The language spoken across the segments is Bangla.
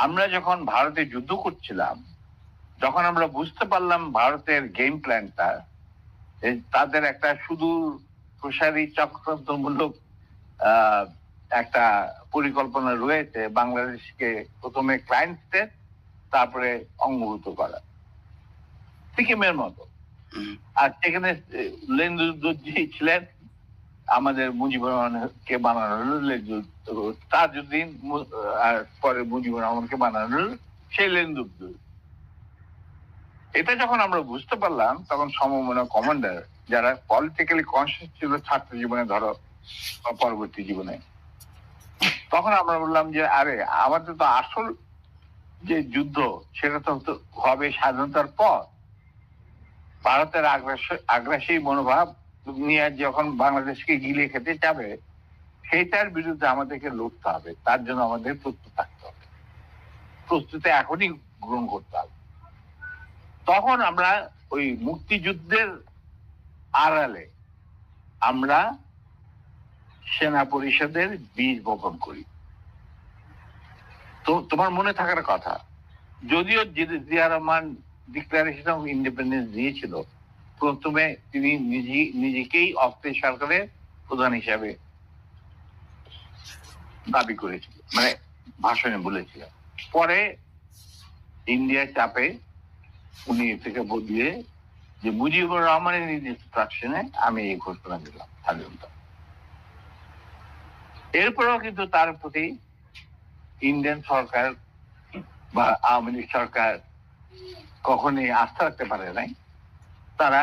আমরা যখন ভারতে যুদ্ধ করছিলাম যখন আমরা বুঝতে পারলাম ভারতের গেম প্ল্যানটা তাদের একটা সুদূর প্রসারী চক্রান্তমূলক আহ, একটা পরিকল্পনা রয়েছে বাংলাদেশকে প্রথমে ক্লায়েন্ট স্টেট তারপরে অঙ্গভূত করা। সিকিমের মতো। আর সেখানে লেন্দুদ্দি ছিলেন আমাদের মুজিবুর রহমানকে বানানো হলো তাজউদ্দিন পরে মুজিবুর রহমানকে বানানো হলো সেই লেন্দুদ্দি এটা যখন আমরা বুঝতে পারলাম, তখন সমমনা কমান্ডার, যারা পলিটিক্যালি কনসিয়াস ছিল ছাত্র জীবনে, ধরো পরবর্তী জীবনে, তখন আমরা বললাম যে, আরে, আমাদের তো আসল যে যুদ্ধ, সেটা তো হবে স্বাধীনতার পর। ভারতের আগ্রাসী মনোভাব নিয়ে যখন বাংলাদেশকে গিলে খেতে যাবে সেইটার বিরুদ্ধে আমাদেরকে লড়তে হবে। তার জন্য আমাদের প্রস্তুত থাকতে হবে। প্রস্তুতি এখনই গ্রহণ করতে হবে। তখন আমরা ওই মুক্তিযুদ্ধের আড়ালে আমরা সেনা পরিষদের বীজ বপন করি। তো তোমার মনে থাকার কথা, যদিও Zia Rahman declaration of independence দিয়েছিল প্রথমে তিনি নিজেকেই অস্থায়ী সরকারের প্রধান হিসাবে দাবি করেছিল মানে ভাষণে বলেছিল। পরে ইন্ডিয়ার চাপে উনি থেকে বদলিয়ে যে মুজিবুর রহমানের ইনস্ট্রাকশনে আমি এই ঘোষণা দিলাম স্বাধীনতা। এরপরেও কিন্তু তার প্রতি ইন্ডিয়ান সরকার বা আওয়ামী লীগ সরকার কখনই আস্থা রাখতে পারে নাই। তারা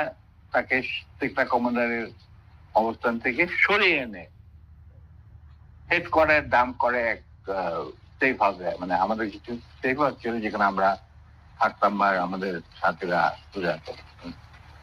তাকে টেকনা কমান্ডারের অবস্থান থেকে সরিয়ে এনে হেড করে দাম করে এক সেফ হাউসে মানে আমাদের কিছু সেফ হাউস ছিল যেখানে আমরা থাকতাম বা আমাদের সাথীরা পূজা করত